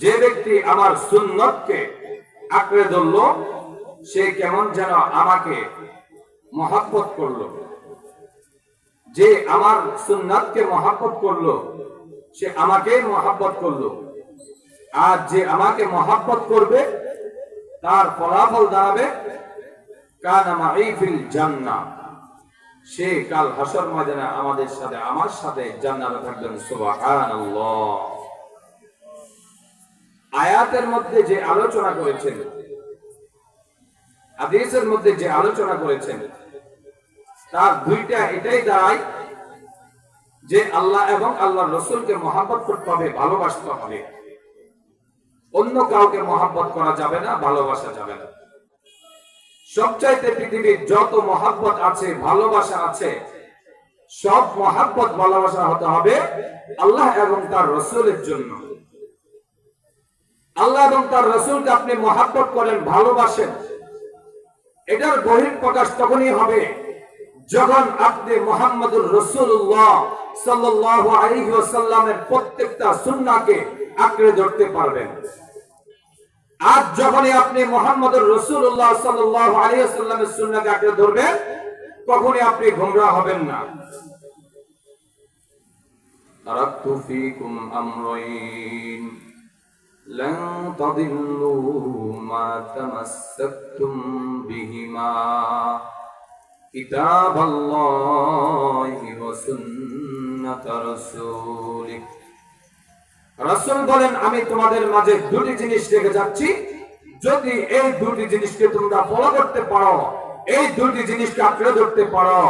যে ব্যক্তি আমার সুন্নতকে আঁকড়ে ধরল, সে কেমন যেন আমাকে মহাব্বত করল। যে আমার সুন্নাতকে মহাব্বত করল, সে আমাকে মহাব্বত করল। আর যে আমাকে মহাব্বত করবে, তার ফলাফল দাঁড়াবে, কানা মাই ফিল জান্নাহ। সে কাল হাসর ময়দানে আমাদের সাথে, আমার সাথে জান্নাতে থাকবেন, সুবহানাল্লাহ। আয়াতের মধ্যে যে আলোচনা করেছেন, হাদিসের মধ্যে যে আলোচনা করেছেন, তার দুইটা এটাই দাঁড়ায় যে আল্লাহ এবং আল্লাহ রসুলকে মহাব্বত করতে হবে, ভালোবাসতে হবে। অন্য কাউকে মহাব্বত করা যাবে না, ভালোবাসা যাবে না। সবচাইতে পৃথিবীর যত মহাব্বত আছে, ভালোবাসা আছে, সব মহাব্বত, ভালোবাসা হতে হবে আল্লাহ এবং তার রসুলের জন্য। আল্লাহ এবং তার রসুলকে আপনি মহাব্বত করেন, ভালোবাসেন। এটার গহীর প্রকাশ তখনই হবে যখন আপনি মোহাম্মদুর রসুল্লাহ সাল্লাহ প্রত্যেকটা সুন্নাকে আঁকড়ে ধরতে পারবেন। আজ যখনই আপনি মোহাম্মদুর রসুল্লাহ সাল্লাহ আলহি সুন্নাকে আঁকড়ে ধরবেন কখনই আপনি ঘোমরা হবেন না। لن تضلوا ما تمسكتم بهما كتاب الله وسنة رسوله রাসূল বলেন আমি তোমাদের মাঝে দুটি জিনিস রেখে যাচ্ছি যদি এই দুটি জিনিসকে তোমরা ফলো করতে পারো এই দুটি জিনিসকে আঁকড়ে ধরতে পারো।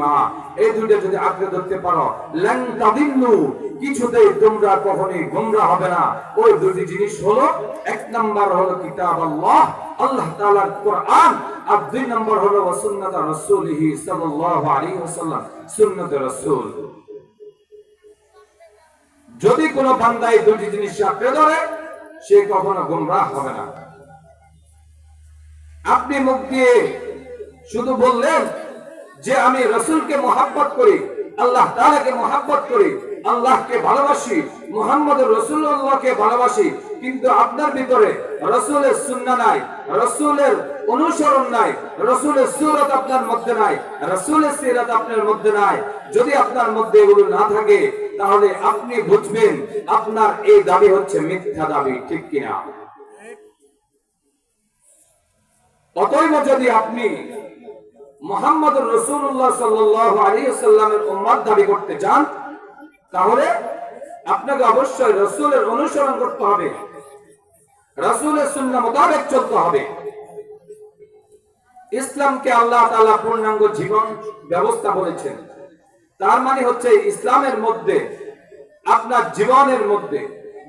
মা এই যদি আঁকড়ে ধরতে পারো কিছুতেই হবে না। ওই আর দুই যদি কোনো বান্দা এই দুটি জিনিস আঁকড়ে ধরে, সে কখনো গোমরাহ হবে না। আপনি মুখ দিয়ে শুধু বললেন যে আমি রসুলকে মহাব্বত করি, আল্লাহ তাআলাকে মহাব্বত করি, আল্লাহকে ভালোবাসি, মোহাম্মদ রসুল্লাহকে ভালোবাসি, কিন্তু আপনার ভিতরে রসুলের সুন্না নাই, রসুলের অনুসরণ নাই, রসুলের সুরত আপনার মধ্যে নাই, রসুলের সিরাত আপনার মধ্যে নাই। যদি আপনার মধ্যে এগুলো না থাকে, তাহলে আপনি বুঝবেন, আপনার এই দাবি হচ্ছে মিথ্যা দাবি, ঠিক কিনা? অতএব যদি আপনি মোহাম্মদ রসুল্লাহ সাল্লাহ সাল্লামের উম্মাদ দাবি করতে চান, তাহলে আপনাকে অবশ্যই রসুলের অনুসরণ করতে হবে। রসুলের সুন্না মোতাবেক চলতে হবে। ইসলামকে আল্লাহ তাআলা পূর্ণাঙ্গ জীবন ব্যবস্থা বলেছেন। তার মানে হচ্ছে ইসলামের মধ্যে, আপনার জীবনের মধ্যে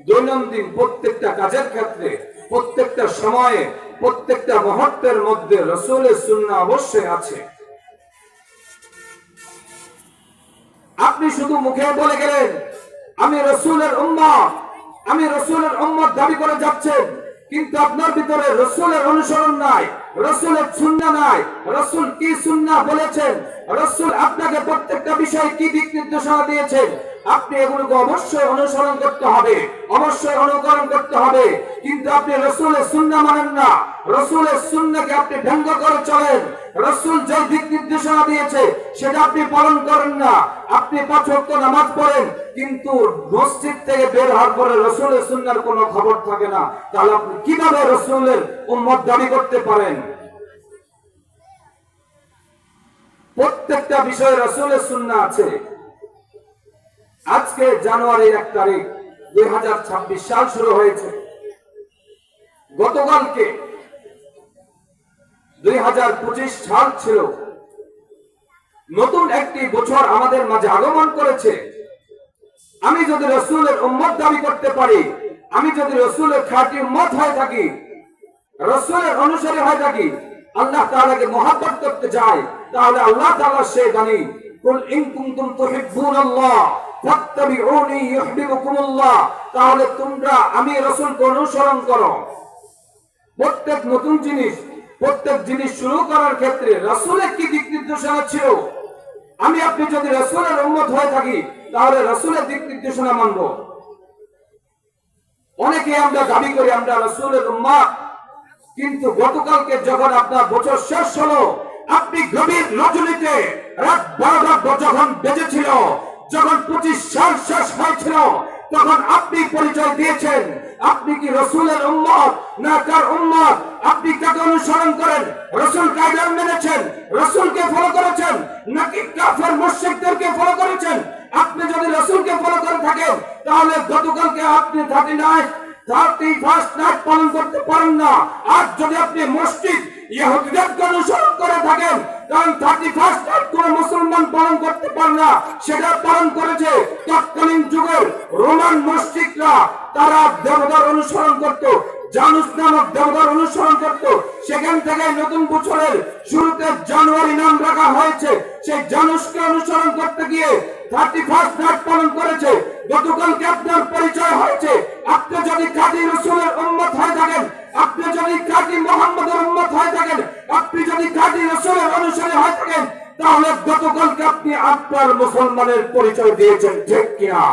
দৈনন্দিন প্রত্যেকটা কাজের ক্ষেত্রে, প্রত্যেকটা সময়ে প্রত্যেকটা মুহূর্তের মধ্যে রসুলের সুন্না অবশ্যই আছে। আপনি শুধু মুখে বলে গেলেন, আমি রসুলের উম্মত, আমি রসুলের উম্মত দাবি করে যাচ্ছেন কিন্তু আপনার ভিতরে রসুলের অনুসরণ নাই, রসুলের সুন্না নাই, রসুল কি সুন্না বলেছেন, রসুল আপনাকে প্রত্যেকটা বিষয়ে কি দিক নির্দেশনা দিয়েছেন, আপনি এগুলোকে অবশ্যই অনুসরণ করতে হবে, অবশ্যই অনুকরণ করতে হবে। কিন্তু আপনি রসুলের সুন্না মানেন না। রসুলের সুন্নাকে আপনি ব্যঙ্গ করে চলেন। রসুল যে দিক নির্দেশনা দিয়েছে, সেটা আপনি পালন করেন না। আপনি পাঁচ ওয়াক্ত নামাজ পড়েন, কিন্তু মসজিদ থেকে বের হওয়ার পরে রসুলের সুন্নার কোনো খবর থাকে না। তাহলে আপনি কীভাবে রসুলের উম্মত দাবি করতে পারেন? প্রত্যেকটা বিষয়ে রসুলের সুন্না আছে। আজকে জানুয়ারির এক তারিখ, দুই হাজার ছাব্বিশ সাল শুরু হয়েছে। গতকালকে দুই সাল ছিল। নতুন একটি বছর আমাদের মাঝে আগমন করেছে। আমি যদি রসুলের উম্মত দাবি করতে পারি, আমি যদি রসুলের খাঁটি উম্মত হয়ে থাকি, রসুলের অনুসারী হয়ে থাকি, আল্লাহ তাআলাকে মহাব্বত করতে চাই, তাহলে আল্লাহ তাআলা সে জানি কুল ইন কুনতুম তাহলে তোমরা আমি রাসূলকে অনুসরণ করো। প্রত্যেক নতুন জিনিস, প্রত্যেক জিনিস শুরু করার ক্ষেত্রে রাসূলের কি দিক নির্দেশনা ছিল? আমি, আপনি যদি রাসূলের উম্মত হয়ে থাকি, তাহলে রসুলের দিক নির্দেশনা মানবো। অনেকে আমরা দাবি করি, আমরা রসুলের উম্মাদ কিন্তু গতকালকে যখন আপনার বছর শেষ হলো, আপনি গভীর রজনীতে রাত বারোটা যখন বেজেছিল, যখন পঁচিশ সাল শেষ হয়েছিল, তখন আপনি পরিচয় দিয়েছেন আপনি কি রসুলের উম্মত না কার উম্মত? আপনি কাকে অনুসরণ করেন? রসুল কায়দান মেনেছেন? রসুলকে ফলো করেছেন? নাকি কাফের মুশরিকদেরকে ফলো করেছেন? আপনি যদি রসুলকে ফলো করে থাকেন, তাহলে গতকালকে আপনি thirty night, thirty first night পালন করতে পারেন না। আর যদি আপনি মসজিদ ইহুদিদেরকে অনুসরণ করে থাকেন। অনুসরণ শুরুতে জানুয়ারি নাম রাখা হয়েছে। সেই জানুসকে অনুসরণ করতে গিয়ে থার্টি ফার্স্ট নাইট পালন করেছে। গতকালকে আপনার পরিচয় হয়েছে। আপনি যদি কাজী রসুলের উম্মত হয়ে থাকেন, আপনি যদি কাজী তাহলে গতকালকে আপনি আপনার মুসলমানের পরিচয় দিয়েছেন ঠিক কিনা?